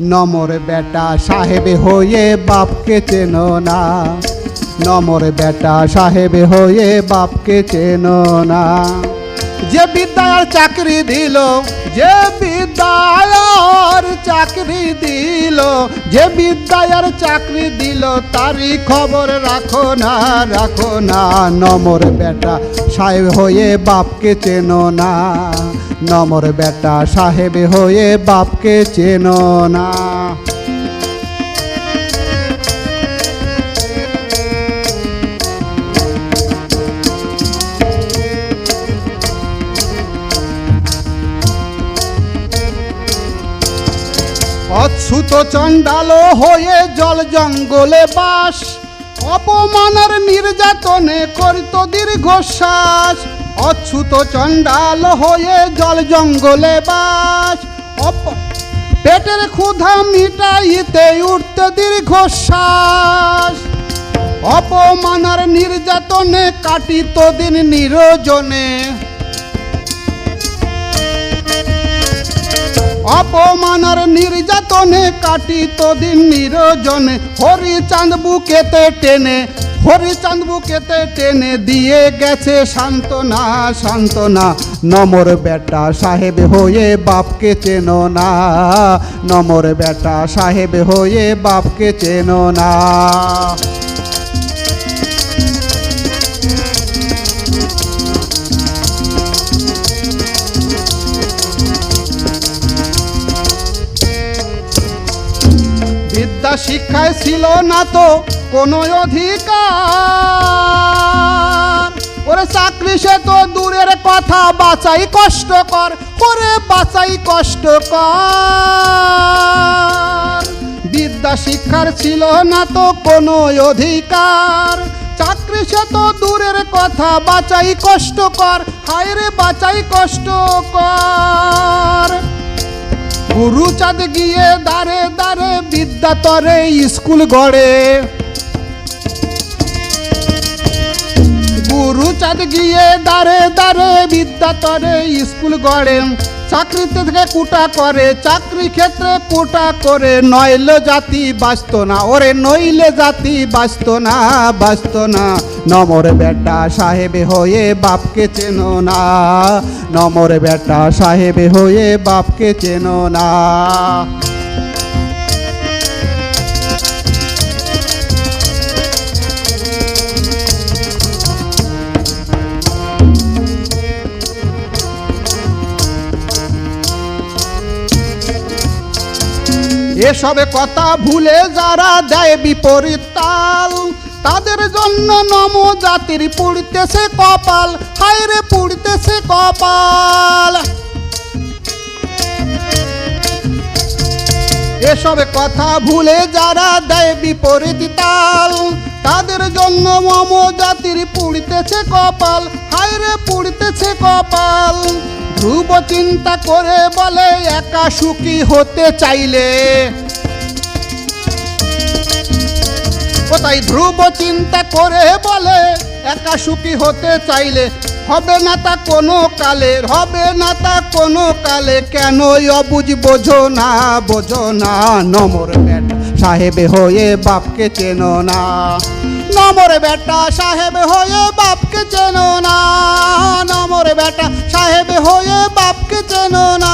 নমর বেটা সাহেবে হয়ে বাপকে চেনো না। নমর বেটা সাহেবে হয়ে বাপকে চেনো না। যে বিদ্যার চাকরি দিল, যে বিদ্যার চাকরি দিল, যে বিদ্যার চাকরি দিল, তারই খবর রাখো না রাখো না। নমর বেটা সাহেব হয়ে বাপকে চেনো না। নমর বেটা সাহেব হয়ে বাপকে চেনো না। অচ্ছুত চণ্ডাল হয়ে জল জঙ্গলে বাস, অপমানের নির্যাতনে করিত দীর্ঘশ্বাস। অচ্ছুত চণ্ডাল হয়ে জল জঙ্গলে বাস। পেটের ক্ষুধা মিটাইতে উঠতে দীর্ঘশ্বাস। অপমানের নির্যাতনে কাটিত দিন নিরজনে। অপমানের নির্যাতনে কাটিত দিন নিরজনে। হরিচাঁদ বুকেতে টেনে হরিচাঁদ বুকেতে টেনে দিয়ে গেছে সান্ত্বনা সান্ত্বনা। নমর বেটা সাহেব হয়ে বাপকে চেনো না। নমর বেটা সাহেব হয়ে বাপকে চেনো না। বিদ্যা শিক্ষায় ছিল না তো কোনো অধিকার। ওরে চাকরি সে তো দূরের কথা, বাঁচাই কষ্টকর ওরে বাঁচাই কষ্টকর। বিদ্যা শিক্ষার ছিল না তো কোনো অধিকার। চাকরি সে তো দূরের কথা, বাঁচাই কষ্টকর, হায় রে বাঁচাই কষ্টকর। গুরু চাঁদ গিয়ে দাঁড়ে দাঁড়ে বিদ্যা তরে স্কুল গড়ে। চাঁদ গিয়ে দাঁড়ে দাঁড়ে বিদ্যা তরে স্কুল গড়ে। চাকরিতে থেকে কুটা করে, চাকরি ক্ষেত্রে কুটা করে। নইলে জাতি বাঁচত না, ওরে নইলে জাতি বাঁচত না বাঁচত না। নমর বেটা সাহেবে হয়ে বাপকে চেনো না। নমর বেটা সাহেবে হয়ে বাপকে চেনো না। এসবে কথা ভুলে যারা দেয় বিপরীত তাল, তাদের জন্য নম জাতির পুড়তেছে কপাল, হায়রে পুড়তেছে কপাল। এসব কথা ভুলে যারা দেয় বিপরীত তাল, তাদের জন্য মম জাতির পুড়তেছে কপাল, হায়রে পুড়তেছে কপাল। ধ্রুব চিন্তা করে বলে, একা সুখী হতে চাইলে। তাই ধ্রুব চিন্তা করে বলে, একা সুখী হতে চাইলে? হবে না তা কোনো কালে, হবে না তা কোনো কালে। কেন অবুঝ বোঝো না বোঝো না, নমর বেটা সাহেবে হয়ে বাপকে চেনো না। নমর বেটা সাহেব হয়ে বাপকে চেনো না। নমর বেটা সাহেব হয়ে বাপকে চেনো না।